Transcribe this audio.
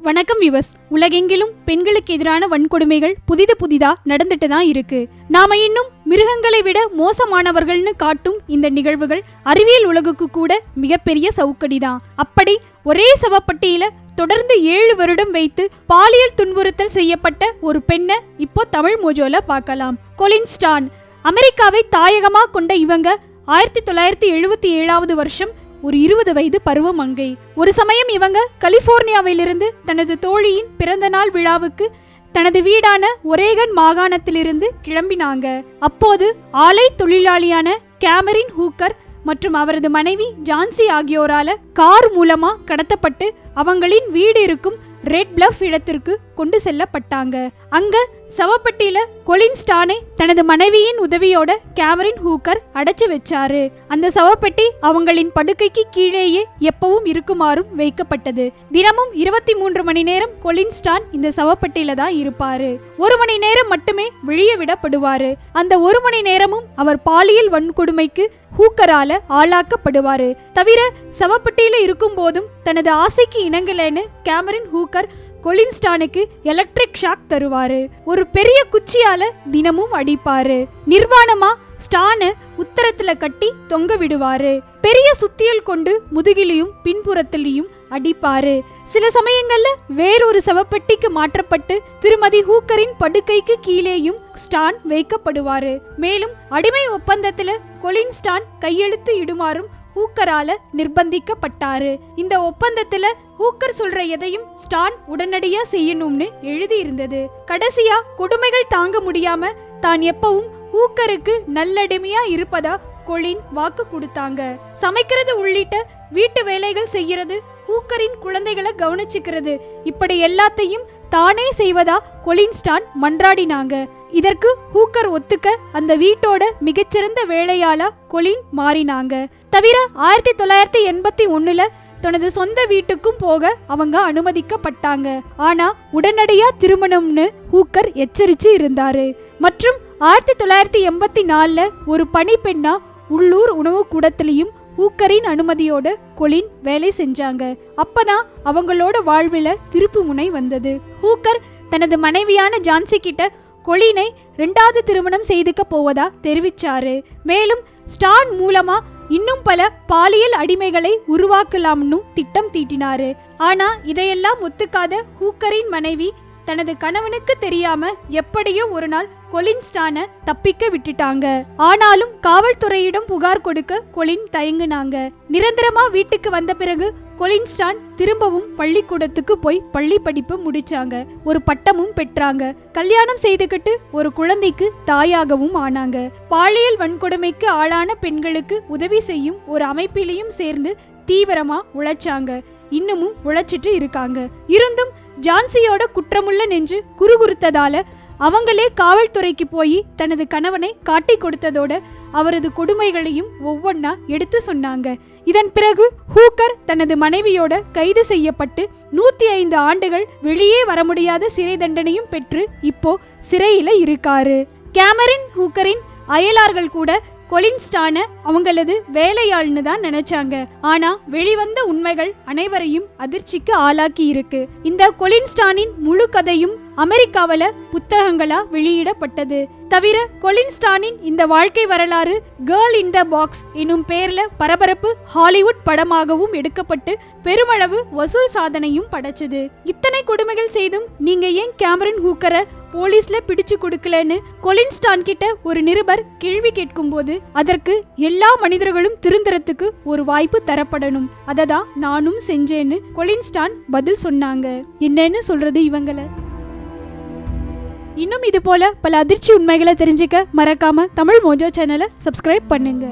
வணக்கம் யுவஸ் உலகெங்கிலும் பெண்களுக்கு எதிரான வன்கொடுமைகள் புதிது புதிதா நடந்துட்டு தான் இருக்கு. நாம இன்னும் மிருகங்களை விட மோசமானவர்கள்னு காட்டும் இந்த நிகழ்வுகள் அறிவியல் உலகுக்கு கூட மிகப்பெரிய சவுக்கடி தான் அப்படி ஒரே சவப்பட்டியில தொடர்ந்து ஏழு வருடம் வைத்து பாலியல் துன்புறுத்தல் செய்யப்பட்ட ஒரு பெண்ணை இப்போ தமிழ் மோஜோல பார்க்கலாம். Colleen Stan. அமெரிக்காவை தாயகமா கொண்ட இவங்க ஆயிரத்தி தொள்ளாயிரத்தி எழுபத்தி ஏழாவது வருஷம் ஒரு இருபது வயது பருவ மங்கை ஒரு சமயம் இவங்க கலிபோர்னியாவிலிருந்து தனது தோழியின் பிறந்த நாள் விழாவுக்கு தனது வீடான ஒரேகன் மாகாணத்திலிருந்து கிளம்பினாங்க. அப்போது ஆலை தொழிலாளியான கேமரின் ஹூக்கர் மற்றும் அவரது மனைவி ஜான்சி ஆகியோரால கார் மூலமா கடத்தப்பட்டு அவங்களின் வீடு இருக்கும் ரெட் பிளஃப் இடத்திற்கு கொண்டு செல்லப்பட்டாங்க. அங்க சவப்பட்டியில கொலின் ஸ்டானை தனது மனைவியின் உதவியோட கேமரின் ஹூக்கர் அடைச்சு வச்சாரு. அந்த சவப்பெட்டி அவங்களின் படுக்கைக்கு கீழேயே எப்பவும் இருக்குமாறும் வைக்கப்பட்டது. தினமும் இருபத்தி மூன்று மணி நேரம் கொலின் ஸ்டான் இந்த சவப்பெட்டியில தான் இருப்பாரு. ஒரு மணி நேரம் மட்டுமே வெளியே விடப்படுவாரு. அந்த ஒரு மணி நேரமும் அவர் பாலியல் வன்கொடுமைக்கு ஹூக்கரால ஆளாக்கப்படுவாரு. தவிர சவப்பட்டியில இருக்கும் போதும் தனது ஆசைக்கு இணங்கலன்னு கேமரின் ஹூக்கர் கொலின்ஸ்டானுக்கு எலக்ட்ரிக் ஷாக் தருவாரு. ஒரு பெரிய குச்சியால தினமும் அடிப்பாரு. நிர்வாணமா ஸ்டானு உத்தரத்துல கட்டி தொங்க விடுவாரு. பெரிய சுத்தியல் கொண்டு முதுகிலையும் பின்புறத்திலையும் அடிப்பாரு. சில சமயங்கள்ல வேறொரு சவப்பெட்டிக்கு மாற்றப்பட்டு திருமதி ஹூக்கரின் படுக்கைக்கு கீழேயும் ஸ்டான் வைக்கப்படுவாரு. மேலும் அடிமை ஒப்பந்தத்துல கொலின் ஸ்டான் கையெழுத்து இடுமாறும் ஹூக்கரால நிர்பந்திக்கப்பட்டாரு. இந்த ஒப்பந்தத்துல ஹூக்கர் சொல்ற எதையும் ஸ்டான் உடனடியா செய்யணும்னு எழுதி இருந்தது கடைசியா கொடுமைகள் தாங்க முடியாம தான் எப்பவும் ஹூக்கருக்கு நல்லடிமையா இருப்பதா கொலின் வாக்கு கொடுத்தாங்க. சமைக்கிறது உள்ளிட்ட வீட்டு வேலைகள் செய்யறது ஹூக்கரின் குழந்தைகளை கவனிச்சுக்கிறது. இப்படி எல்லாத்தையும் தானே செய்வதா கொலின் ஸ்டான் மன்றாடினாங்க. இதற்கு ஹூக்கர் ஒத்துக்க அந்த வீட்டோட மிகச்சிறந்த வேலையாளா கொலின் மாறினாங்க. தவிர ஆயிரத்தி தொள்ளாயிரத்தி எண்பத்தி ஒண்ணுல தனது சொந்த வீட்டுக்கும் போக அவங்க அனுமதிக்கப்பட்டாங்க. ஆனா உடனடியா திருமணம்னு ஹூக்கர் எச்சரிச்சு இருந்தாரு. மற்றும் ஆயிரத்தி தொள்ளாயிரத்தி எண்பத்தி நாலுல ஒரு பணிப்பெண்ணா உள்ளூர் உணவு கூடத்திலையும் ஹூக்கரின் அனுமதியோட கொலின் வேலை செஞ்சாங்க. அப்பதான் அவங்களோட வாழ்வில திருப்பு முனை வந்தது. ஹூக்கர் தனது மனைவியான ஜான்சி கிட்ட கொலினை ரெண்டாவது திருமணம் செய்துக்க போவதா தெரிவிச்சாரு. மேலும் ஸ்டான் மூலமா இன்னும் பல பாலியல் அடிமைகளை உருவாக்கலாம்னு திட்டம் தீட்டினாரு. ஆனா இதையெல்லாம் ஒத்துக்காத ஹூக்கரின் மனைவி தனது கணவனுக்கு தெரியாம எப்படியோ ஒரு நாள் கொலின் ஸ்டானை தப்பிக்க விட்டுட்டாங்க. ஆனாலும் காவல்துறையிடம் புகார் கொடுக்க கொலின் தயங்குனாங்க. நிரந்தரமா வீட்டுக்கு வந்த பிறகு கொலின் ஸ்டான் திரும்பவும் பள்ளிக்கூடத்துக்கு போய் பள்ளி படிப்பு முடிச்சாங்க. ஒரு பட்டமும் பெற்றாங்க. கல்யாணம் செய்துக்கிட்டு ஒரு குழந்தைக்கு தாயாகவும் ஆனாங்க. பாலியல் வன்கொடுமைக்கு ஆளான பெண்களுக்கு உதவி செய்யும் ஒரு அமைப்பிலையும் சேர்ந்து தீவிரமா உழைச்சாங்க. இன்னமும் உழைச்சிட்டு இருக்காங்க. இருந்தும் ஜான்சியோட குற்றமுள்ள நெஞ்சு குறுகுறுத்ததால அவங்களே காவல்துறைக்கு போய் தனது கணவனை காட்டி கொடுத்ததோட அவரது கொடுமைகளையும் ஒவ்வொன்னா எடுத்து சொன்னாங்க. இதன் பிறகு ஹூக்கர் தனது மனைவியோட கைது செய்யப்பட்டு நூத்தி ஐந்து ஆண்டுகள் வெளியே வர முடியாத சிறை தண்டனையும் பெற்று இப்போ சிறையில இருக்காரு. கேமரின் ஹூக்கரின் அயலார்கள் கூட கொலின்ஸ்டான அவங்களது வேலையாள்னு தான் நினைச்சாங்க. ஆனா வெளிவந்த உண்மைகள் அனைவரையும் அதிர்ச்சிக்கு ஆளாக்கி இருக்கு. இந்த கொலின்ஸ்டானின் முழு கதையும் அமெரிக்காவில புத்தகங்களா வெளியிடப்பட்டது. தவிர கொலின்ஸ்டானின் இந்த வாழ்க்கை வரலாறு கேர்ள் இன் த பாக்ஸ் எனும் பெயர்ல பரபரப்பு ஹாலிவுட் படமாகவும் எடுக்கப்பட்டு பெருமளவு வசூல் சாதனையும் படைச்சது. இத்தனை கொடுமைகள் செய்தும் நீங்க ஏன் கேமரன் ஹூக்கரை போலீஸ்ல பிடிச்சு கொடுக்கலன்னு கொலின்ஸ்டான் கிட்ட ஒரு நிருபர் கேள்வி கேட்கும்போது அதற்கு எல்லா மனிதர்களும் திருந்துறதுக்கு ஒரு வாய்ப்பு தரப்படணும். அதை தான் நானும் செஞ்சேன்னு கொலின்ஸ்டான் பதில் சொன்னாங்க. என்னன்னு சொல்றது இவங்கள. இன்னும் இது போல பல அதிர்ச்சி உண்மைகளை தெரிஞ்சுக்க மறக்காம தமிழ் மோஜோ சேனலை சப்ஸ்கிரைப் பண்ணுங்க.